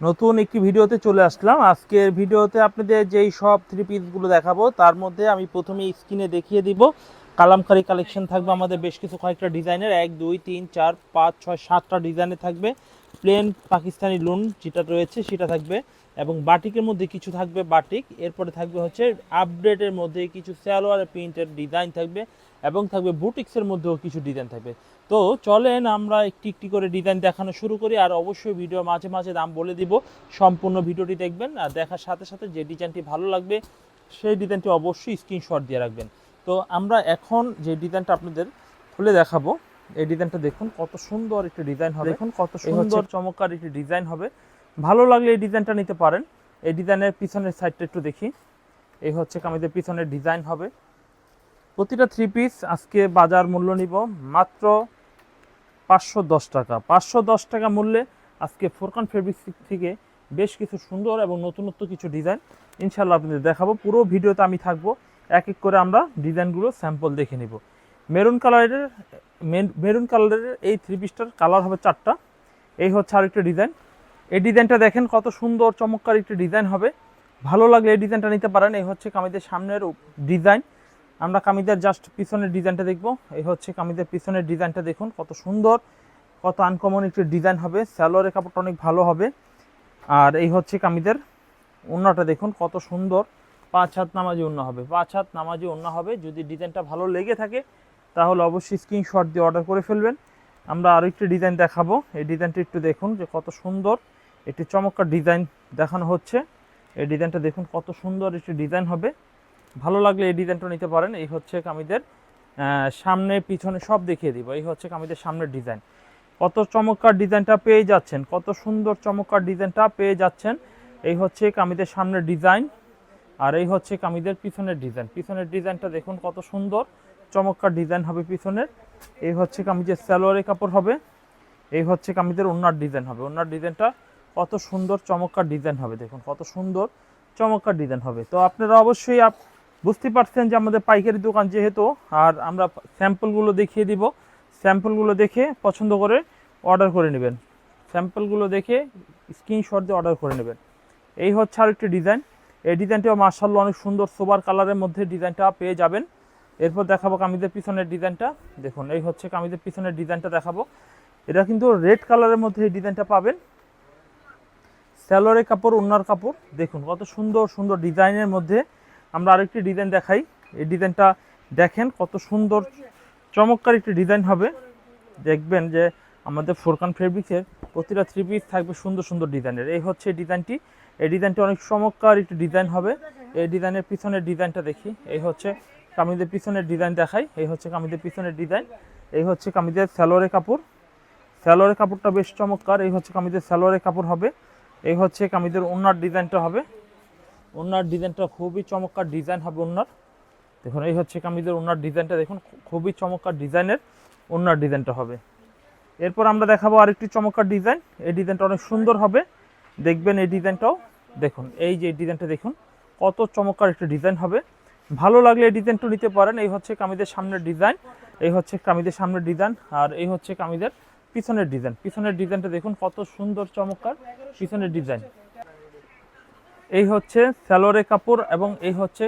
নতুন একটি ভিডিওতে চলে আসলাম। আজকের ভিডিওতে আপনাদের যেই সব থ্রি পিসগুলো দেখাবো, তার মধ্যে আমি প্রথমে স্ক্রিনে দেখিয়ে দিব। কালামকারি কালেকশন থাকবে আমাদের বেশ কিছু কয়েকটা ডিজাইনের। এক, দুই, তিন, চার, পাঁচ, ছয়, সাতটা ডিজাইনে থাকবে। প্লেন পাকিস্তানি লুন যেটা রয়েছে সেটা থাকবে। এবং বাটিকের মধ্যে কিছু থাকবে বাটিক এরপরে থাকবে হচ্ছে আপডেটের মধ্যে কিছু সালোয়ার প্রিন্টের ডিজাইন থাকবে এবং থাকবে বুটিক্সের মধ্যেও কিছু ডিজাইন থাকবে। তো চলেন আমরা একটি একটি করে ডিজাইন দেখানো শুরু করি আর অবশ্যই ভিডিও মাঝে মাঝে দাম বলে দিব। সম্পূর্ণ ভিডিওটি দেখবেন আর দেখার সাথে সাথে যে ডিজাইনটি ভালো লাগবে সেই ডিজাইনটি অবশ্যই স্ক্রিনশট দিয়ে রাখবেন। তো আমরা এখন যে ডিজাইনটা আপনাদের খুলে দেখাবো এই ডিজাইনটা দেখুন কত সুন্দর একটি ডিজাইন হবে। দেখুন কত সুন্দর চমৎকার একটি ডিজাইন হবে। ভালো লাগলে এই ডিজাইনটা নিতে পারেন। এই ডিজাইনের পিছনের সাইডটা একটু দেখি। এই হচ্ছে কামিজের পিছনের ডিজাইন হবে। প্রতিটা থ্রি পিস আজকে বাজার মূল্য নিব মাত্র পাঁচশো দশ টাকা। পাঁচশো দশ টাকা মূল্যে আজকে ফোরকান ফেব্রিক্স থেকে বেশ কিছু সুন্দর এবং নতুনত্ব কিছু ডিজাইন ইনশাল্লাহ আপনাদের দেখাবো। পুরো ভিডিওতে আমি থাকব। এক এক করে আমরা ডিজাইনগুলো স্যাম্পল দেখে নিব। মেরুন কালারের মেরুন কালারের এই থ্রি পিসটার কালার হবে চারটা। এই হচ্ছে আরেকটা ডিজাইন এই ডিজাইনটা দেখেন কত সুন্দর, চমৎকার একটি ডিজাইন হবে। ভালো লাগলে এই ডিজাইনটা নিতে পারেন। এই হচ্ছে কামিদের সামনের ডিজাইন। আমরা কামিদের জাস্ট পিছনের ডিজাইনটা দেখব। এই হচ্ছে কামিদের পিছনের ডিজাইনটা দেখুন, কত সুন্দর, কত আনকমন একটি ডিজাইন হবে। স্যালোয়ারের কাপড়টা অনেক ভালো হবে। আর এই হচ্ছে কামিদের ওড়নাটা দেখুন, কত সুন্দর। পাঁচ হাত নামাজি ওড়না হবে। পাঁচ হাত নামাজি ওড়না হবে। যদি ডিজাইনটা ভালো লেগে থাকে, তাহলে অবশ্যই স্ক্রিনশট দিয়ে অর্ডার করে ফেলবেন। আমরা আরও একটি ডিজাইন দেখাবো। এই ডিজাইনটা একটু দেখুন যে কত সুন্দর। একটি চমৎকার ডিজাইন দেখানো হচ্ছে। এই ডিজাইনটা দেখুন কত সুন্দর একটি ডিজাইন হবে। ভালো লাগলে এই ডিজাইনটা নিতে পারেন। এই হচ্ছে কামিদের সামনে, পিছনে সব দেখিয়ে দিব। এই হচ্ছে কামিদের সামনের ডিজাইন। কত চমৎকার ডিজাইনটা পেয়ে যাচ্ছেন। কত সুন্দর চমৎকার ডিজাইনটা পেয়ে যাচ্ছেন। এই হচ্ছে কামিদের সামনের ডিজাইন। আর এই হচ্ছে কামিদের পিছনের ডিজাইন। পিছনের ডিজাইনটা দেখুন কত সুন্দর। চমৎকার ডিজাইন হবে পিছনের। এই হচ্ছে কামিজের সালোয়ারের কাপড় হবে। এই হচ্ছে কামিজের ওনার ডিজাইন হবে। ওনার ডিজাইনটা কত সুন্দর চমৎকার ডিজাইন হবে, দেখুন, কত সুন্দর চমৎকার ডিজাইন হবে। তো আপনারা অবশ্যই আপ বুঝতে পারছেন যে আমাদের পাইকারি দোকান যেহেতু, আর আমরা স্যাম্পলগুলো দেখিয়ে দিব। স্যাম্পলগুলো দেখে পছন্দ করে অর্ডার করে নেবেন। স্যাম্পলগুলো দেখে স্ক্রিনশট দিয়ে অর্ডার করে নেবেন। এই হচ্ছে আরেকটি ডিজাইন এই ডিজাইনটাও মার্শাল্লাহ অনেক সুন্দর সোবার কালারের মধ্যে ডিজাইনটা পেয়ে যাবেন। এরপর দেখাবো কামিজের পিছনের ডিজাইনটা দেখুন, এই হচ্ছে কামিজের পিছনের ডিজাইনটা দেখাবো। এটা কিন্তু রেড কালারের মধ্যে এই ডিজাইনটা পাবেন। স্যালোয়ারের কাপড় ওনার কাপড়। দেখুন, কত সুন্দর সুন্দর ডিজাইনের মধ্যে আমরা আরেকটি ডিজাইন দেখাই। এই ডিজাইনটা দেখেন, কত সুন্দর, চমৎকার একটি ডিজাইন হবে। দেখবেন যে আমাদের ফোরকান ফেব্রিক্সের প্রতিটা থ্রি পিস থাকবে সুন্দর সুন্দর ডিজাইনের। এই হচ্ছে ডিজাইনটি। এই ডিজাইনটি অনেক চমৎকার একটি ডিজাইন হবে। এই ডিজাইনের পিছনের ডিজাইনটা দেখি। এই হচ্ছে কামিজের পিছনের ডিজাইন দেখাই। এই হচ্ছে কামিজের পিছনের ডিজাইন। এই হচ্ছে কামিজের স্যালোয়ারের কাপড়। স্যালোয়ারের কাপড়টা বেশ চমৎকার। এই হচ্ছে কামিজের স্যালোয়ারের কাপড় হবে। এই হচ্ছে কামিজের ওনার ডিজাইনটা হবে। ওনার ডিজাইনটা খুবই চমৎকার ডিজাইন হবে ওনার দেখুন, এই হচ্ছে কামিজের ওনার ডিজাইনটা। দেখুন খুবই চমৎকার ডিজাইনের ওনার ডিজাইনটা হবে। এরপর আমরা দেখাবো আরেকটি চমৎকার ডিজাইন। এই ডিজাইনটা অনেক সুন্দর হবে। দেখবেন এই ডিজাইনটাও। দেখুন, এই যে ডিজাইনটা দেখুন, কত চমৎকার একটা ডিজাইন হবে। ভালো লাগলে এই ডিজাইনটা নিতে পারেন। এই হচ্ছে কামিজের সামনের ডিজাইন। এই হচ্ছে কামিজের সামনের ডিজাইন। আর এই হচ্ছে কামিজের পিছনের ডিজাইন পিছনের ডিজাইনটা দেখুন কত সুন্দর, চমৎকার পিছনের ডিজাইন এই হচ্ছে স্যালোয়ারের কাপড় এবং এই হচ্ছে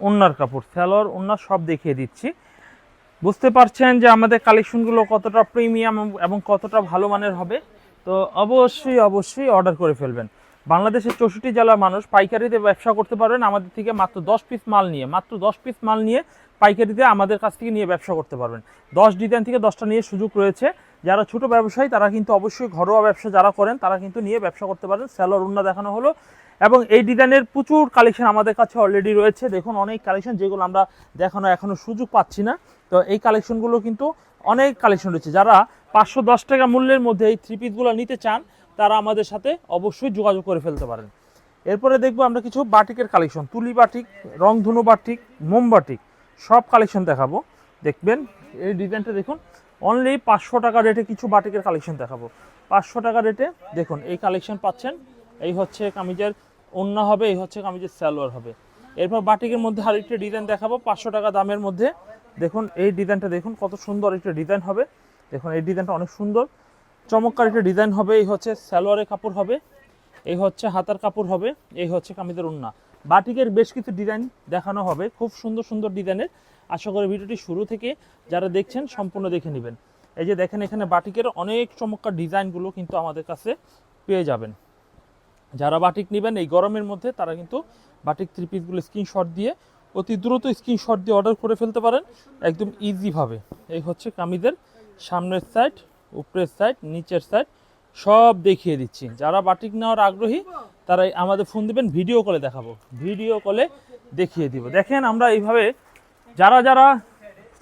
ওন্নার কাপড়। স্যালোয়ার ওন্নার সব দেখিয়ে দিচ্ছি। বুঝতে পারছেন যে আমাদের কালেকশনগুলো কতটা প্রিমিয়াম এবং কতটা ভালো মানের হবে? তো অবশ্যই অবশ্যই অর্ডার করে ফেলবেন। বাংলাদেশের চৌষট্টি জেলার মানুষ পাইকারিতে ব্যবসা করতে পারবেন আমাদের থেকে মাত্র দশ পিস মাল নিয়ে। মাত্র দশ পিস মাল নিয়ে পাইকারিতে আমাদের কাছ থেকে নিয়ে ব্যবসা করতে পারবেন। দশ ডিজাইন থেকে দশটা নিয়ে সুযোগ রয়েছে। যারা ছোট ব্যবসায়ী, তারা কিন্তু অবশ্যই ঘরোয়া ব্যবসা যারা করেন, তারা কিন্তু নিয়ে ব্যবসা করতে পারেন। স্যালোর উন্না দেখানো হলো। এবং এই ডিজাইনের প্রচুর কালেকশন আমাদের কাছে অলরেডি রয়েছে। দেখুন, অনেক কালেকশন যেগুলো আমরা দেখানো এখনও সুযোগ পাচ্ছি না। তো এই কালেকশনগুলো কিন্তু অনেক কালেকশন রয়েছে। যারা পাঁচশো দশ টাকা মূল্যের মধ্যে এই থ্রি পিসগুলো নিতে চান, তারা আমাদের সাথে অবশ্যই যোগাযোগ করে ফেলতে পারেন। এরপরে দেখব আমরা কিছু বাটিকের কালেকশন। তুলি বাটিক, রংধনু বাটিক, মোম বাটিক, সব কালেকশন দেখাবো। দেখবেন, এই ডিজাইনটা দেখুন অনলি পাঁচশো টাকা রেটে কিছু বাটিকের কালেকশন দেখাবো। পাঁচশো টাকা রেটে দেখুন, এই কালেকশন পাচ্ছেন। এই হচ্ছে কামিজের ওন্না হবে, এই হচ্ছে কামিজের সালোয়ার হবে। এরপর বাটিকের মধ্যে আরেকটি ডিজাইন দেখাবো, পাঁচশো টাকা দামের মধ্যে। দেখুন, এই ডিজাইনটা দেখুন, কত সুন্দর একটা ডিজাইন হবে। দেখুন, এই ডিজাইনটা অনেক সুন্দর। চমৎকার একটা ডিজাইন হবে, এই হচ্ছে সালোয়ারের কাপড় হবে, এই হচ্ছে হাতার কাপড় হবে, এই হচ্ছে কামিজের উন্না বাটিকের বেশ কিছু ডিজাইন দেখানো হবে, খুব সুন্দর সুন্দর ডিজাইনের আশা করি ভিডিওটি শুরু থেকে যারা দেখছেন সম্পূর্ণ দেখে নেবেন। এই যে দেখেন, এখানে বাটিকের অনেক চমৎকার ডিজাইনগুলো কিন্তু আমাদের কাছে পেয়ে যাবেন। যারা বাটিক নেবেন, এই গরমের মধ্যে তারা কিন্তু বাটিক থ্রি পিসগুলো স্ক্রিনশট দিয়ে অতি দ্রুত স্ক্রিনশট দিয়ে অর্ডার করে ফেলতে পারেন, একদম ইজিভাবে এই হচ্ছে কামিজের সামনের সাইড উপরের সাইড নিচের সাইড সব দেখিয়ে দিচ্ছি। যারা বাটিক নেওয়ার আগ্রহী তারা আমাদের ফোন দিবেন ভিডিও কলে দেখাবো। ভিডিও কলে দেখিয়ে দিব। দেখেন, আমরা এইভাবে যারা যারা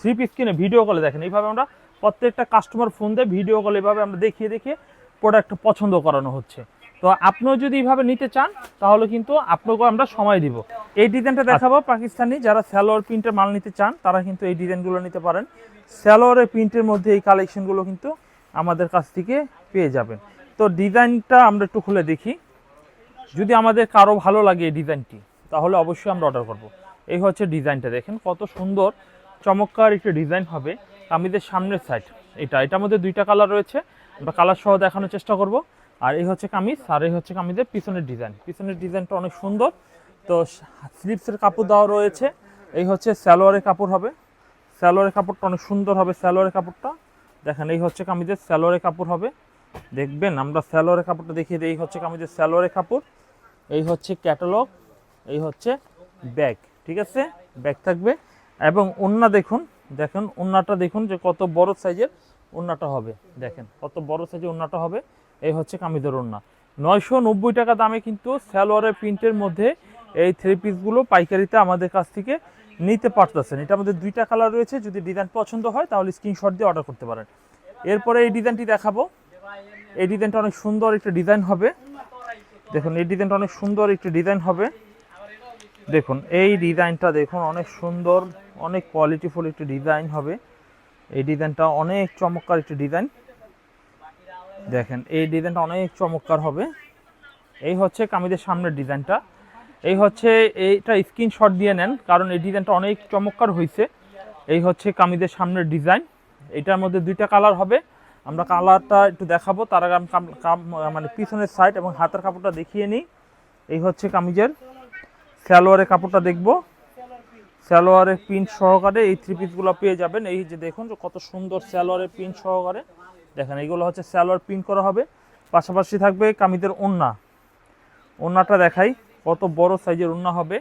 থ্রি পিস কিনে ভিডিও কলে দেখেন এইভাবে আমরা প্রত্যেকটা কাস্টমার ফোন দিয়ে ভিডিও কলে এভাবে আমরা দেখিয়ে দেখিয়ে প্রোডাক্ট পছন্দ করানো হচ্ছে। তো আপনিও যদি এইভাবে নিতে চান তাহলে কিন্তু আপনাকেও আমরা সময় দিব। এই ডিজাইনটা দেখাবো পাকিস্তানি যারা স্যালোয়ার প্রিন্টের মাল নিতে চান তারা কিন্তু এই ডিজাইনগুলো নিতে পারেন। স্যালোয়ারের প্রিন্টের মধ্যে এই কালেকশনগুলো কিন্তু আমাদের কাছ থেকে পেয়ে যাবেন। তো ডিজাইনটা আমরা একটু খুলে দেখি। যদি আমাদের কারও ভালো লাগে এই ডিজাইনটি তাহলে অবশ্যই আমরা অর্ডার করব। এই হচ্ছে ডিজাইনটা দেখেন, কত সুন্দর, চমৎকার একটা ডিজাইন হবে কামিজের সামনের সাইড এটা, এটার মধ্যে দুইটা কালার রয়েছে, আমরা কালার সহ দেখানোর চেষ্টা করব। আর এই হচ্ছে কামিজ, আর এই হচ্ছে কামিজের পিছনের ডিজাইন পিছনের ডিজাইনটা অনেক সুন্দর। তো স্লিপসের কাপড় দেওয়া রয়েছে, এই হচ্ছে স্যালোয়ারের কাপড় হবে। স্যালোয়ারের কাপড়টা অনেক সুন্দর হবে স্যালোয়ারের কাপড়টা। দেখেন, এই হচ্ছে কামিজের স্যালোয়ারের কাপড় হবে। দেখবেন, আমরা স্যালোয়ারের কাপড়টা দেখিয়ে দিই, এই হচ্ছে কামিজের স্যালোয়ারের কাপড়। এই হচ্ছে ক্যাটালগ এই হচ্ছে ব্যাগ ঠিক আছে? ব্যাগ থাকবে। এবং ওন্না দেখুন দেখুন ওন্নাটা দেখুন যে কত বড় সাইজের ওন্নাটা হবে। দেখেন কত বড় সাইজের ওন্নাটা হবে। এই হচ্ছে কামিজের ওন্না নয়শো নব্বই টাকা দামে কিন্তু স্যালোয়ারের প্রিন্টের মধ্যে এই থ্রি পিসগুলো পাইকারিতে আমাদের কাছ থেকে নিতে পারতেছেন। এটা আমাদের দুইটা কালার রয়েছে। যদি ডিজাইন পছন্দ হয়, তাহলে স্ক্রিনশট দিয়ে অর্ডার করতে পারেন। এরপরে এই ডিজাইনটি দেখাবো। এই ডিজাইনটা অনেক সুন্দর একটা ডিজাইন হবে। দেখুন, এই ডিজাইনটা অনেক সুন্দর একটি ডিজাইন হবে। দেখুন, এই ডিজাইনটা দেখুন, অনেক সুন্দর, অনেক কোয়ালিটিফুল একটি ডিজাইন হবে। এই ডিজাইনটা অনেক চমৎকার একটি ডিজাইন। দেখেন, এই ডিজাইনটা অনেক চমৎকার হবে। এই হচ্ছে কামিজের সামনের ডিজাইনটা। এই হচ্ছে এইটা স্ক্রিনশট দিয়ে নেন, কারণ এই ডিজাইনটা অনেক চমৎকার হয়েছে এই হচ্ছে কামিজের সামনের ডিজাইন। এটার মধ্যে দুইটা কালার হবে। আমরা কালারটা একটু দেখাবো, তার আগে মানে পিছনের সাইড এবং হাতের কাপড়টা দেখিয়ে নিই। এই হচ্ছে কামিজের। সালোয়ারের কাপড়টা দেখব। সালোয়ারের প্রিন্ট সহকারে এই থ্রি পিসগুলো পেয়ে যাবেন। এই যে দেখুন যে কত সুন্দর সালোয়ারের প্রিন্ট সহকারে। দেখেন এইগুলো হচ্ছে সালোয়ার প্রিন্ট করা হবে। পাশাপাশি থাকবে কামিদের ওন্না। ওন্নাটা দেখাই, কত বড় সাইজের ওন্না হবে।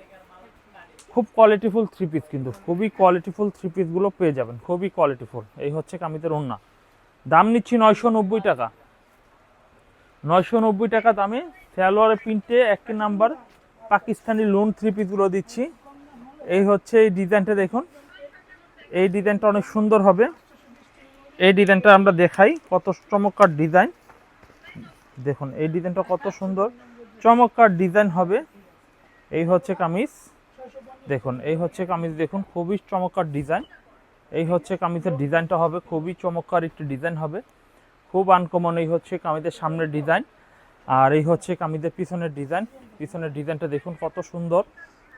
খুব কোয়ালিটিফুল থ্রি পিস কিন্তু, খুবই কোয়ালিটিফুল থ্রি পিসগুলো পেয়ে যাবেন, খুবই কোয়ালিটিফুল এই হচ্ছে কামিদের ওন্না। দাম নিচ্ছি নয়শো নব্বই টাকা। নয়শো নব্বই টাকা দামে সালোয়ারের প্রিন্টে একটি নাম্বার পাকিস্তানি লোন থ্রি পিসগুলো দিচ্ছি। এই হচ্ছে এই ডিজাইনটা দেখুন। এই ডিজাইনটা অনেক সুন্দর হবে। এই ডিজাইনটা আমরা দেখাই কত চমৎকার ডিজাইন দেখুন, এই ডিজাইনটা কত সুন্দর। চমৎকার ডিজাইন হবে। এই হচ্ছে কামিজ। দেখুন, এই হচ্ছে কামিজ। দেখুন, খুবই চমৎকার ডিজাইন এই হচ্ছে কামিজের ডিজাইনটা হবে। খুবই চমৎকার একটি ডিজাইন হবে। খুব আনকমন এই হচ্ছে কামিজের সামনের ডিজাইন আর এই হচ্ছে কামিজের পিছনের ডিজাইন। পিছনের ডিজাইনটা দেখুন কত সুন্দর।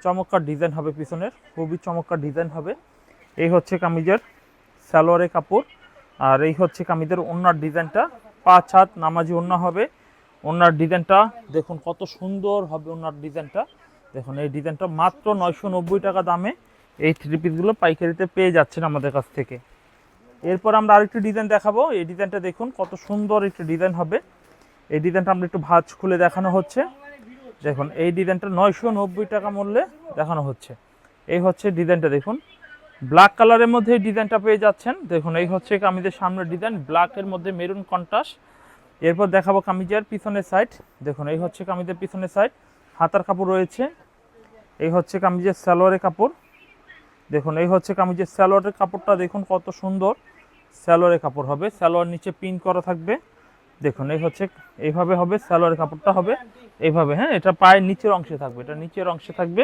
চমৎকার ডিজাইন হবে পিছনের, খুবই চমৎকার ডিজাইন হবে। এই হচ্ছে কামিজের সালোয়ারের কাপড়। আর এই হচ্ছে কামিজের ওনার ডিজাইনটা। পাঁচ হাত নামাজি ওন্না হবে। ওনার ডিজাইনটা দেখুন কত সুন্দর হবে ওনার ডিজাইনটা। দেখুন, এই ডিজাইনটা মাত্র নয়শো নব্বই টাকা দামে এই থ্রি পিসগুলো পাইকারিতে পেয়ে যাচ্ছেন আমাদের কাছ থেকে। এরপর আমরা আরেকটি ডিজাইন দেখাবো। এই ডিজাইনটা দেখুন কত সুন্দর একটি ডিজাইন হবে। এই ডিজাইনটা আমরা একটু ভাঁজ খুলে দেখানো হচ্ছে। দেখুন, এই ডিজাইনটা নয়শো নব্বই টাকা মূল্যে দেখানো হচ্ছে। এই হচ্ছে ডিজাইনটা, দেখুন। ব্ল্যাক কালারের মধ্যে এই ডিজাইনটা পেয়ে যাচ্ছেন। দেখুন, এই হচ্ছে কামিজের সামনের ডিজাইন ব্ল্যাকের মধ্যে মেরুন কন্ট্রাস্ট। এরপর দেখাবো কামিজের পিছনের সাইড দেখুন, এই হচ্ছে কামিজের পিছনের সাইড হাতার কাপড় রয়েছে। এই হচ্ছে কামিজের সালোয়ারের কাপড়। দেখুন, এই হচ্ছে কামিজের সালোয়ারের কাপড়টা, দেখুন কত সুন্দর। সালোয়ারের কাপড় হবে। সালোয়ার নিচে পিন করা থাকবে। দেখুন, এই হচ্ছে, এইভাবে হবে, সালোয়ারের কাপড়টা হবে, এইভাবে হ্যাঁ এটা পায়ের নিচের অংশে থাকবে, এটা নিচের অংশে থাকবে।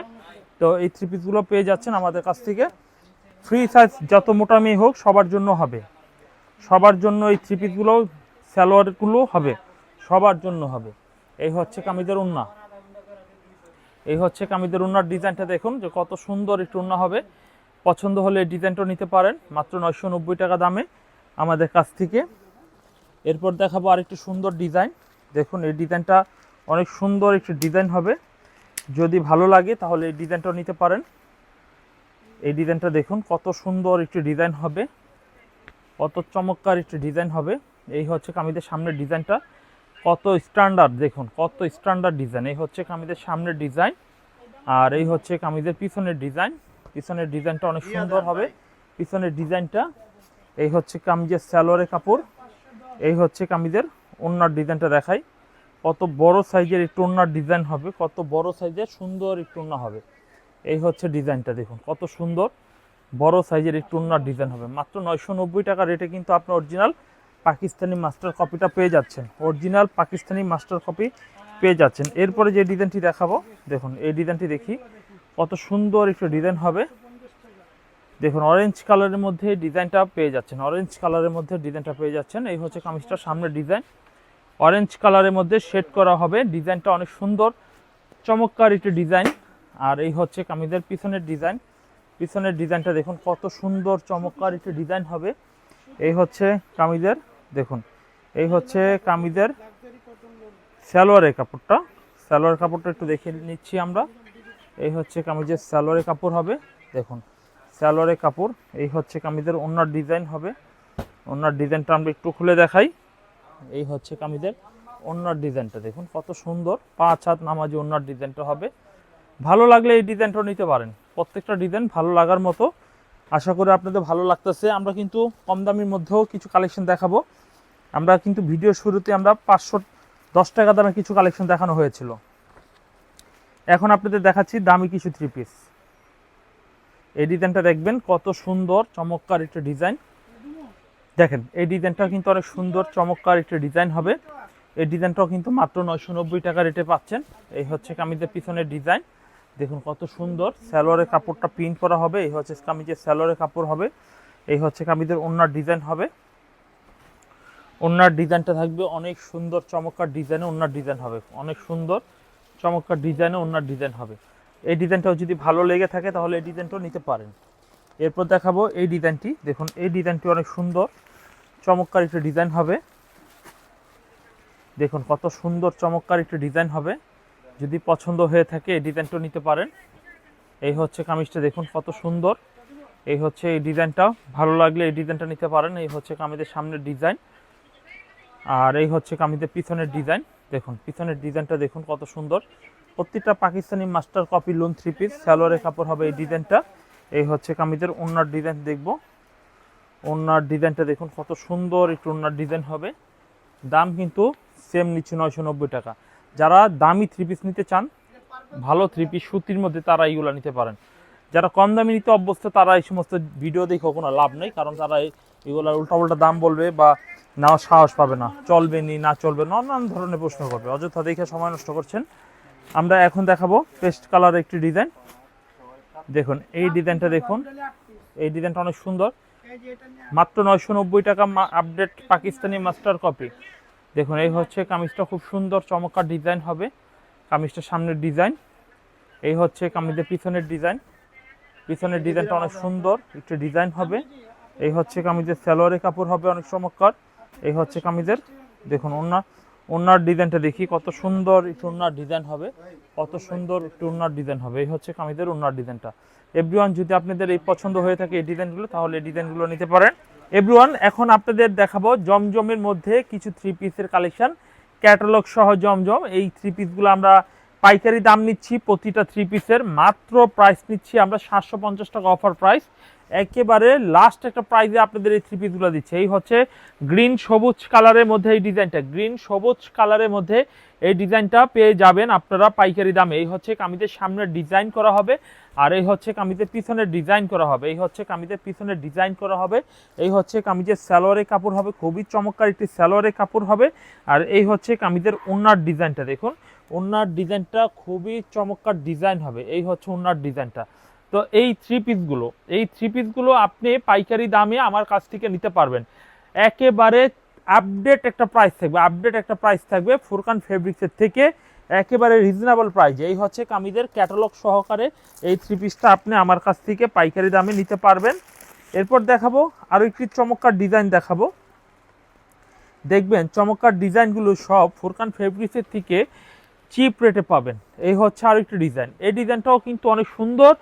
তো এই থ্রি পিসগুলো পেয়ে যাচ্ছেন আমাদের কাছ থেকে। ফ্রি সাইজ যত মোটা মেয়ে হোক, সবার জন্য হবে। সবার জন্য এই থ্রি পিসগুলো সালোয়ারগুলো হবে, সবার জন্য হবে। এই হচ্ছে কামিদের উন্না এই হচ্ছে কামিদের উন্নার ডিজাইনটা দেখুন, যে কত সুন্দর একটু উন্না হবে। পছন্দ হলে এই ডিজাইনটা নিতে পারেন, মাত্র নয়শো নব্বই টাকা দামে আমাদের কাছ থেকে। এরপর দেখাবো আরেকটি সুন্দর ডিজাইন। দেখুন, এই ডিজাইনটা অনেক সুন্দর একটি ডিজাইন হবে। যদি ভালো লাগে, তাহলে এই ডিজাইনটাও নিতে পারেন। এই ডিজাইনটা দেখুন, কত সুন্দর একটি ডিজাইন হবে। কত চমৎকার একটি ডিজাইন হবে। এই হচ্ছে কামিজের সামনের ডিজাইনটা। কত স্ট্যান্ডার্ড, দেখুন, কত স্ট্যান্ডার্ড ডিজাইন। এই হচ্ছে কামিজের সামনের ডিজাইন। আর এই হচ্ছে কামিজের পিছনের ডিজাইন। পিছনের ডিজাইনটা অনেক সুন্দর হবে। পিছনের ডিজাইনটা, এই হচ্ছে কামিজের স্যালোয়ারের কাপড়। এই হচ্ছে কামিজের ওনার ডিজাইনটা দেখাই। কত বড় সাইজের একটু ওনার ডিজাইন হবে, কত বড় সাইজের সুন্দর একটু ওনা হবে। এই হচ্ছে ডিজাইনটা দেখুন, কত সুন্দর বড় সাইজের একটু ওনার ডিজাইন হবে। মাত্র নয়শো নব্বই টাকা রেটে কিন্তু আপনি অরিজিনাল পাকিস্তানি মাস্টার কপিটা পেয়ে যাচ্ছেন। অরিজিনাল পাকিস্তানি মাস্টার কপি পেয়ে যাচ্ছেন। এরপরে যে ডিজাইনটি দেখাবো, দেখুন, এই ডিজাইনটি দেখি। কত সুন্দর একটু ডিজাইন হবে। দেখুন অরেঞ্জ কালারের মধ্যে ডিজাইনটা পেয়ে যাচ্ছেন। অরেঞ্জ কালারের মধ্যে ডিজাইনটা পেয়ে যাচ্ছেন। এই হচ্ছে কামিজটার সামনের ডিজাইন অরেঞ্জ কালারের মধ্যে শেড করা হবে। ডিজাইনটা অনেক সুন্দর, চমৎকার একটি ডিজাইন আর এই হচ্ছে কামিজের পিছনের ডিজাইন পিছনের ডিজাইনটা দেখুন, কত সুন্দর, চমৎকার একটি ডিজাইন হবে। এই হচ্ছে কামিজের, দেখুন, এই হচ্ছে কামিজের সালোয়ারের কাপড়টা। সালোয়ার কাপড়টা একটু দেখে নিচ্ছি আমরা। এই হচ্ছে কামিজের সালোয়ারের কাপড় হবে, দেখুন। সালোয়ারের কাপড়, এই হচ্ছে কামিজের ওনার ডিজাইন হবে। ওনার ডিজাইনটা আমরা একটু খুলে দেখাই। এই হচ্ছে কামিজের ওনার ডিজাইনটা, দেখুন কত সুন্দর। পাঁচ হাত নামাজি ওনার ডিজাইনটা হবে। ভালো লাগলে এই ডিজাইনটাও নিতে পারেন। প্রত্যেকটা ডিজাইন ভালো লাগার মতো। আশা করি আপনাদের ভালো লাগতেছে। আমরা কিন্তু কম দামির মধ্যেও কিছু কালেকশন দেখাবো। আমরা কিন্তু ভিডিও শুরুতে আমরা পাঁচশো দশ টাকা দামে কিছু কালেকশন দেখানো হয়েছিল। এখন আপনাদের দেখাচ্ছি দামি কিছু থ্রি পিস এই ডিজাইনটা দেখবেন কত সুন্দর, চমৎকার একটা ডিজাইন। দেখেন, এই ডিজাইনটা কিন্তু অনেক সুন্দর, চমৎকার একটা ডিজাইন হবে। এই ডিজাইনটাও কিন্তু মাত্র নয়শো নব্বই টাকা রেটে পাচ্ছেন। এই হচ্ছে কামিজের পিছনের ডিজাইন। দেখুন কত সুন্দর স্যালোয়ারের কাপড়টা প্রিন্ট করা হবে। এই হচ্ছে কামিজের স্যালোয়ারের কাপড় হবে। এই হচ্ছে কামিজের ওনার ডিজাইন হবে। ওনার ডিজাইনটা থাকবে অনেক সুন্দর, চমৎকার ডিজাইনে ওনার ডিজাইন হবে। অনেক সুন্দর, চমৎকার ডিজাইনে ওনার ডিজাইন হবে। এই ডিজাইনটাও যদি ভালো লেগে থাকে তাহলে এই ডিজাইনটাও নিতে পারেন। এরপর দেখাবো এই ডিজাইনটি। দেখুন, এই ডিজাইনটি অনেক সুন্দর, চমৎকার একটা ডিজাইন হবে। দেখুন, কত সুন্দর, চমৎকার একটা ডিজাইন হবে। যদি পছন্দ হয়ে থাকে, এই ডিজাইনটাও নিতে পারেন। এই হচ্ছে কামিজটা, দেখুন, কত সুন্দর। এই হচ্ছে এই ডিজাইনটা। ভালো লাগলে এই ডিজাইনটা নিতে পারেন। এই হচ্ছে কামিজের সামনের ডিজাইন। আর এই হচ্ছে কামিজের পিছনের ডিজাইন। দেখুন, পিছনের ডিজাইনটা দেখুন, কত সুন্দর। প্রত্যেকটা Pakistani master copy lawn three piece স্যালোয়ারের কাপড় হবে এই ডিজাইনটা এই হচ্ছে কামিজের ওনার ডিজাইন দেখব। ওনার ডিজাইনটা দেখুন, কত সুন্দর একটু ওনার ডিজাইন হবে। দাম কিন্তু সেম নিচ্ছে নয়শো নব্বই টাকা। যারা দামি থ্রি পিস নিতে চান, ভালো থ্রি পিস সুতির মধ্যে তারা এইগুলো নিতে পারেন। যারা কম দামি নিতে অভ্যস্ত, তারা এই সমস্ত ভিডিও দেখে কোনো লাভ নেই, কারণ তারা এগুলোর উল্টাপাল্টা দাম বলবে বা নেওয়ার সাহস পাবে না। চলবে নি, না চলবে নানান ধরনের প্রশ্ন করবে। অযথা দেখে সময় নষ্ট করছেন। আমরা এখন দেখাবো পেস্ট কালার একটি ডিজাইন। দেখুন, এই ডিজাইনটা দেখুন। এই ডিজাইনটা অনেক সুন্দর। মাত্র নয়শো নব্বই টাকা আপডেট পাকিস্তানি মাস্টার কপি দেখুন, এই হচ্ছে কামিজটা খুব সুন্দর, চমৎকার ডিজাইন হবে। কামিজটার সামনের ডিজাইন। এই হচ্ছে কামিজের পিছনের ডিজাইন। পিছনের ডিজাইনটা অনেক সুন্দর, একটু ডিজাইন হবে। এই হচ্ছে কামিজের স্যালোয়ারের কাপড় হবে অনেক চমৎকার। এই হচ্ছে কামিজের। দেখুন ওনার ওনার ডিজাইনটা দেখি, কত সুন্দর একটু ওনার ডিজাইন হবে, কত সুন্দর একটু ওনার ডিজাইন হবে। এই হচ্ছে কামিদের ওনার ডিজাইনটা। এভরিওয়ান, যদি আপনাদের এই পছন্দ হয়ে থাকে এই ডিজাইনগুলো, তাহলে এই ডিজাইনগুলো নিতে পারেন। এভরিওয়ান, এখন আপনাদের দেখাবো জমজমের মধ্যে কিছু থ্রি পিসের কালেকশন ক্যাটালগ সহ জমজম, এই থ্রি পিসগুলো আমরা পাইকারি দাম নিচ্ছি, প্রতিটা থ্রি পিসের মাত্র প্রাইস নিচ্ছি আমরা সাতশো পঞ্চাশ টাকা অফার প্রাইস একেবারে লাস্ট একটা প্রাইজে আপনাদের এই থ্রি পিসগুলো দিচ্ছে। এই হচ্ছে গ্রিন সবুজ কালারের মধ্যে এই ডিজাইনটা গ্রিন সবুজ কালারের মধ্যে এই ডিজাইনটা পেয়ে যাবেন আপনারা পাইকারি দামে। এই হচ্ছে কামিজের সামনে ডিজাইন করা হবে আর এই হচ্ছে কামিজের পিছনের ডিজাইন করা হবে। এই হচ্ছে কামিজের পিছনের ডিজাইন করা হবে। এই হচ্ছে কামিজের স্যালোয়ারের কাপড় হবে। খুবই চমৎকার একটি স্যালোয়ারের কাপড় হবে। আর এই হচ্ছে কামিজের ওনার ডিজাইনটা দেখুন ওনার ডিজাইনটা খুবই চমৎকার ডিজাইন হবে। এই হচ্ছে ওনার ডিজাইনটা তো এই থ্রি পিসগুলো এই থ্রি পিসগুলো আপনি পাইকারি দামে আমার কাছ থেকে নিতে পারবেন। একেবারে আপডেট একটা প্রাইস থাকবে আপডেট একটা প্রাইস থাকবে ফুরকান ফেব্রিক্সের থেকে, একেবারে রিজনেবল প্রাইস এই হচ্ছে কামিজের ক্যাটালগ সহকারে এই থ্রি পিসটা আপনি আমার কাছ থেকে পাইকারি দামে নিতে পারবেন। এরপর দেখাবো আরও একটি চমৎকার ডিজাইন দেখাবো। দেখবেন চমৎকার ডিজাইনগুলো সব ফুরকান ফেব্রিক্সের থেকে চিপ রেটে পাবেন। এই হচ্ছে আরেকটি ডিজাইন এই ডিজাইনটাও কিন্তু অনেক সুন্দর।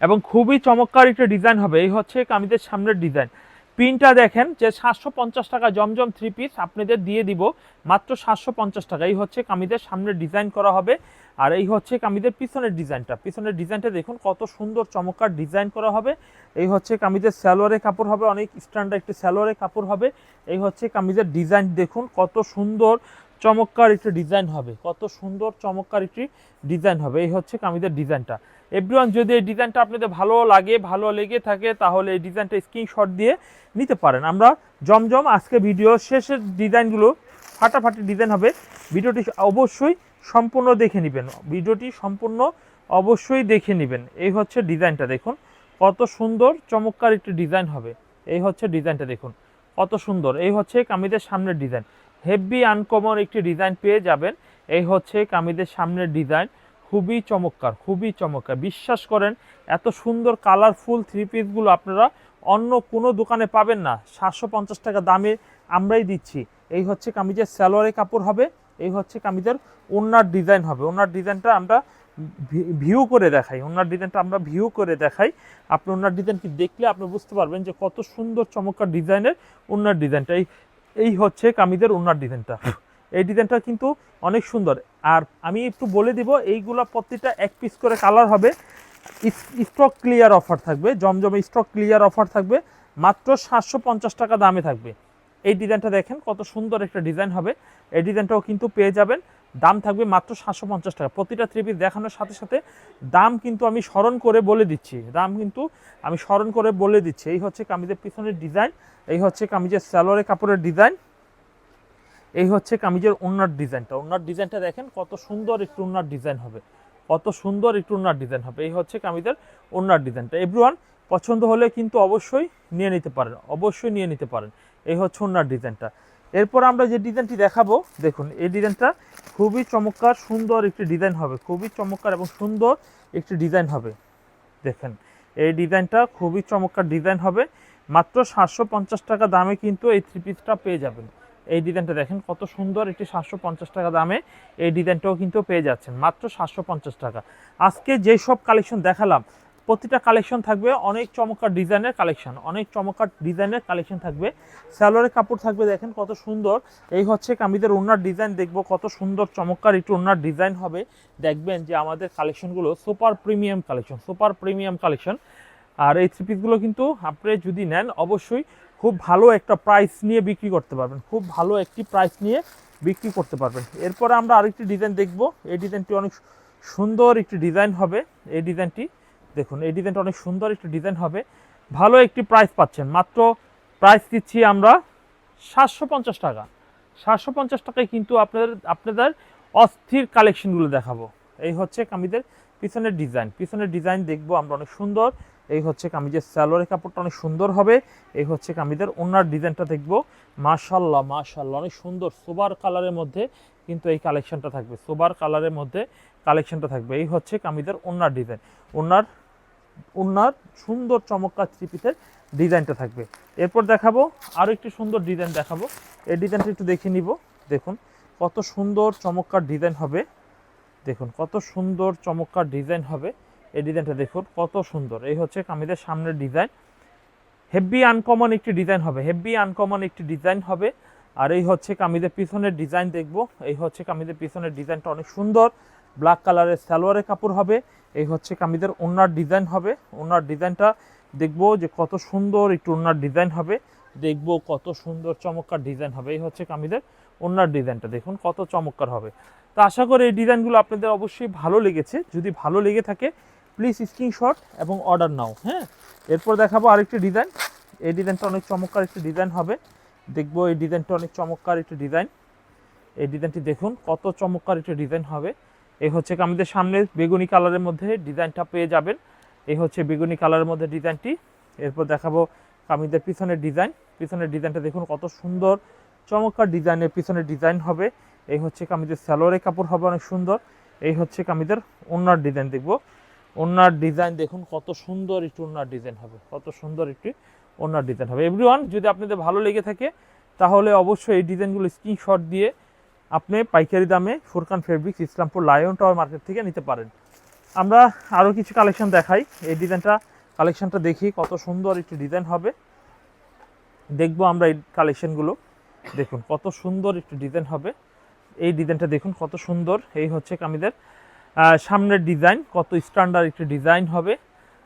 এবং খুবই চমৎকার একটা ডিজাইন হবে। এই হচ্ছে কামিজের সামনের ডিজাইন। পিনটা দেখেন যে সাতশো পঞ্চাশ টাকা জমজম থ্রি পিস আপনাদের দিয়ে দিব মাত্র সাতশো পঞ্চাশ টাকা। এই হচ্ছে কামিজের সামনে ডিজাইন করা হবে। আর এই হচ্ছে কামিজের পিছনের ডিজাইনটা। পিছনের ডিজাইনটা দেখুন কত সুন্দর চমৎকার ডিজাইন করা হবে। এই হচ্ছে কামিজের স্যালোয়ারের কাপড় হবে, অনেক স্ট্যান্ডার্ড একটি স্যালোয়ারের কাপড় হবে। এই হচ্ছে কামিজের ডিজাইন দেখুন কত সুন্দর চমৎকার একটি ডিজাইন হবে। কত সুন্দর চমৎকার একটি ডিজাইন হবে। এই হচ্ছে কামিজের ডিজাইনটা। এভরিওয়ান যদি এই ডিজাইনটা আপনাদের ভালো লাগে, ভালো লেগে থাকে, তাহলে এই ডিজাইনটা স্ক্রিনশট দিয়ে নিতে পারেন। আমরা জমজম আজকে ভিডিও শেষের ডিজাইনগুলো ফাটাফাটি ডিজাইন হবে। ভিডিওটি অবশ্যই সম্পূর্ণ দেখে নেবেন। ভিডিওটি সম্পূর্ণ অবশ্যই দেখে নেবেন। এই হচ্ছে ডিজাইনটা দেখুন। কত সুন্দর, চমৎকার একটি ডিজাইন হবে। এই হচ্ছে ডিজাইনটা দেখুন। কত সুন্দর। এই হচ্ছে কামিদের সামনের ডিজাইন হেভি আনকমন একটি ডিজাইন পেয়ে যাবেন। এই হচ্ছে কামিদের সামনের ডিজাইন খুবই চমৎকার খুবই চমৎকার। বিশ্বাস করেন, এত সুন্দর কালারফুল থ্রি পিসগুলো আপনারা অন্য কোনো দোকানে পাবেন না। সাতশো পঞ্চাশ টাকা দামে আমরাই দিচ্ছি। এই হচ্ছে কামিজের স্যালোয়ারের কাপড় হবে, এই হচ্ছে কামিজের ওনার ডিজাইন হবে। ওনার ডিজাইনটা আমরা ভিউ করে দেখাই। ওনার ডিজাইনটা আমরা ভিউ করে দেখাই। আপনি ওনার ডিজাইনটি দেখলে আপনি বুঝতে পারবেন যে কত সুন্দর চমৎকার ডিজাইনের ওনার ডিজাইনটা। এই এই হচ্ছে কামিজের ওনার ডিজাইনটা। এই ডিজাইনটা কিন্তু অনেক সুন্দর। আর আমি একটু বলে দিব এইগুলা প্রতিটা এক পিস করে কালার হবে। স্টক ক্লিয়ার অফার থাকবে, জমজমে স্টক ক্লিয়ার অফার থাকবে, মাত্র সাতশো পঞ্চাশ টাকা দামে থাকবে। এই ডিজাইনটা দেখেন, কত সুন্দর একটা ডিজাইন হবে। এই ডিজাইনটাও কিন্তু পেয়ে যাবেন। দাম থাকবে মাত্র সাতশো পঞ্চাশ টাকা। প্রতিটা থ্রি পিস দেখানোর সাথে সাথে দাম কিন্তু আমি স্মরণ করে বলে দিচ্ছি। দাম কিন্তু আমি স্মরণ করে বলে দিচ্ছি। এই হচ্ছে কামিজের পিছনের ডিজাইন, এই হচ্ছে কামিজের স্যালোয়ারের কাপড়ের ডিজাইন। এই হচ্ছে কামিজের ওনার ডিজাইনটা। ওনার ডিজাইনটা দেখেন, কত সুন্দর একটু ওনার ডিজাইন হবে। কত সুন্দর একটু ওনার ডিজাইন হবে। এই হচ্ছে কামিজের ওনার ডিজাইনটা। এভরিওয়ান পছন্দ হলে কিন্তু অবশ্যই নিয়ে নিতে পারেন। অবশ্যই নিয়ে নিতে পারেন। এই হচ্ছে ওনার ডিজাইনটা। এরপর আমরা যে ডিজাইনটি দেখাবো, দেখুন, এই ডিজাইনটা খুবই চমৎকার, সুন্দর একটি ডিজাইন হবে। খুবই চমৎকার এবং সুন্দর একটি ডিজাইন হবে। দেখেন, এই ডিজাইনটা খুবই চমৎকার ডিজাইন হবে। মাত্র সাতশো পঞ্চাশ টাকা দামে কিন্তু এই থ্রি পিসটা পেয়ে যাবেন। এই ডিজাইনটা দেখেন কত সুন্দর একটি সাতশো পঞ্চাশ টাকা দামে এই ডিজাইনটাও কিন্তু পেয়ে যাচ্ছেন, মাত্র সাতশো পঞ্চাশ টাকা। আজকে যেই সব কালেকশন দেখালাম, প্রতিটা কালেকশন থাকবে অনেক চমৎকার ডিজাইনের কালেকশন, অনেক চমৎকার ডিজাইনের কালেকশন থাকবে। স্যালোয়ারের কাপড় থাকবে দেখেন কত সুন্দর, এই হচ্ছে কামিদের ওনার ডিজাইন, দেখব কত সুন্দর চমৎকার একটু ওনার ডিজাইন হবে। দেখবেন যে আমাদের কালেকশনগুলো super premium collection, super premium collection. আর এই থ্রি পিসগুলো কিন্তু আপনি যদি নেন, অবশ্যই খুব ভালো একটা প্রাইস নিয়ে বিক্রি করতে পারবেন। খুব ভালো একটি প্রাইস নিয়ে বিক্রি করতে পারবেন। এরপরে আমরা আরেকটি ডিজাইন দেখব। এই ডিজাইনটি অনেক সুন্দর একটি ডিজাইন হবে। এই ডিজাইনটি দেখুন, এই ডিজাইনটা অনেক সুন্দর একটি ডিজাইন হবে। ভালো একটি প্রাইস পাচ্ছেন। মাত্র প্রাইস দিচ্ছি আমরা সাতশো পঞ্চাশ টাকা। সাতশো পঞ্চাশ টাকায় কিন্তু আপনাদের আপনাদের অস্থির কালেকশনগুলো দেখাবো। এই হচ্ছে কামিজের পিছনের ডিজাইন পিছনের ডিজাইন দেখব আমরা অনেক সুন্দর। এই হচ্ছে কামিজের স্যালোয়ারের কাপড়টা অনেক সুন্দর হবে। এই হচ্ছে কামিজের ওনার ডিজাইনটা দেখব। মাশাল্লাহ মাশাল্লাহ অনেক সুন্দর সোবার কালারের মধ্যে কিন্তু এই কালেকশনটা থাকবে। সোবার কালারের মধ্যে কালেকশনটা থাকবে। এই হচ্ছে কামিজের ওনার ডিজাইন। ওনার ওনার সুন্দর চমৎকার থ্রি পিসের ডিজাইনটা থাকবে। এরপর দেখাবো আরও একটি সুন্দর ডিজাইন দেখাবো। এই ডিজাইনটা একটু দেখে নিব। দেখুন, কত সুন্দর চমৎকার ডিজাইন হবে। দেখুন, কত সুন্দর চমৎকার ডিজাইন হবে। এই ডিজাইনটা দেখুন, কত সুন্দর। এই হচ্ছে কামিজের সামনের ডিজাইন। হেভি আনকমন একটি ডিজাইন হবে হেভি আনকমন একটি ডিজাইন হবে। আর এই হচ্ছে কামিজের পিছনের ডিজাইন দেখব। এই হচ্ছে কামিজের পিছনের ডিজাইনটা অনেক সুন্দর। ব্ল্যাক কালারের সালোয়ারের কাপড় হবে। এই হচ্ছে কামিজের ওনার ডিজাইন হবে। ওনার ডিজাইনটা দেখব যে কত সুন্দর একটু ওনার ডিজাইন হবে। দেখব কত সুন্দর চমৎকার ডিজাইন হবে। এই হচ্ছে কামিজের ওনার ডিজাইনটা, দেখুন কত চমৎকার হবে। তো আশা করি এই ডিজাইনগুলো আপনাদের অবশ্যই ভালো লেগেছে। যদি ভালো লেগে থাকে প্লিজ স্ক্রিনশট এবং অর্ডার নাও হ্যাঁ? এরপর দেখাবো আরেকটি ডিজাইন এই ডিজাইনটা অনেক চমৎকার একটি ডিজাইন হবে। দেখব এই ডিজাইনটা অনেক চমৎকার একটি ডিজাইন এই ডিজাইনটি দেখুন, কত চমৎকার একটি ডিজাইন হবে। এই হচ্ছে আমাদের সামনে বেগুনি কালারের মধ্যে ডিজাইনটা পেয়ে যাবেন। এই হচ্ছে বেগুনি কালারের মধ্যে ডিজাইনটি এরপর দেখাবো কামিজের পিছনের ডিজাইন পিছনের ডিজাইনটা দেখুন, কত সুন্দর, চমৎকার ডিজাইনের পিছনের ডিজাইন হবে। এই হচ্ছে কামিজের স্যালোয়ারের কাপড় হবে অনেক সুন্দর। এই হচ্ছে কামিজের ওনার ডিজাইন দেখব। ওনার ডিজাইন দেখুন, কত সুন্দর একটি ওনার ডিজাইন হবে, কত সুন্দর একটি ওনার ডিজাইন হবে। এভরিওয়ান যদি আপনাদের ভালো লেগে থাকে, তাহলে অবশ্যই এই ডিজাইনগুলো স্ক্রিনশট দিয়ে আপনি পাইকারি দামে Furqan fabrics Islampur lion tower market থেকে নিতে পারেন। আমরা আরও কিছু কালেকশন দেখাই। এই ডিজাইনটা কালেকশনটা দেখি কত সুন্দর একটি ডিজাইন হবে। দেখব আমরা এই কালেকশনগুলো দেখুন, কত সুন্দর একটি ডিজাইন হবে। এই ডিজাইনটা দেখুন, কত সুন্দর। এই হচ্ছে কামিদের সামনের ডিজাইন, কত স্ট্যান্ডার্ড একটি ডিজাইন হবে।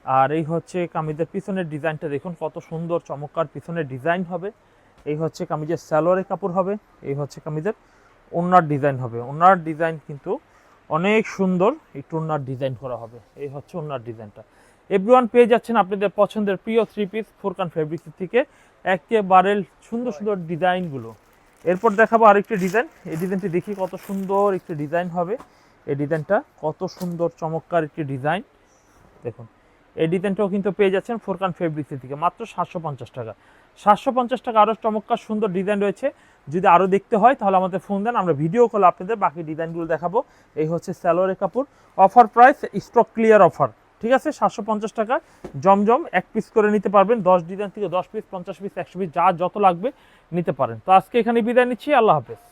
আর এই হচ্ছে কামিজের পিছনের ডিজাইনটা দেখুন, কত সুন্দর, চমৎকার পিছনের ডিজাইন হবে। এই হচ্ছে কামিজের স্যালোয়ারের কাপড় হবে, এই হচ্ছে কামিজের ওনার ডিজাইন হবে। ওনার ডিজাইন কিন্তু অনেক সুন্দর, একটু ওনার ডিজাইন করা হবে। এই হচ্ছে ওনার ডিজাইনটা। এভরিওয়ান পেয়ে যাচ্ছেন আপনাদের পছন্দের প্রিয় থ্রি পিস ফোরকান ফেব্রিক্স থেকে একেবারে সুন্দর সুন্দর ডিজাইনগুলো। এরপর দেখাবো আরেকটি ডিজাইন। এই ডিজাইনটি দেখি কত সুন্দর একটি ডিজাইন হবে। এই ডিজাইনটা কত সুন্দর, চমৎকার একটি ডিজাইন। দেখুন, এই ডিজাইনটাও কিন্তু পেয়ে যাচ্ছেন ফোরকান ফেব্রিক্সের থেকে মাত্র সাতশো পঞ্চাশ টাকা। সাতশো পঞ্চাশ টাকা আরও চমৎকার সুন্দর ডিজাইন রয়েছে। যদি আরও দেখতে হয়, তাহলে আমাদের ফোন দেন, আমরা ভিডিও কল আপনাদের বাকি ডিজাইনগুলো দেখাবো। এই হচ্ছে স্যালোয়ারের কাপড়। Offer price, stock clear offer. ঠিক আছে, সাতশো পঞ্চাশ টাকা। জমজম, এক পিস করে নিতে পারবেন। দশ ডিজাইন থেকে দশ পিস, পঞ্চাশ পিস, একশো পিস, যা যত লাগবে নিতে পারেন। তো আজকে এখানে বিদায় নিচ্ছি, আল্লাহ হাফেজ।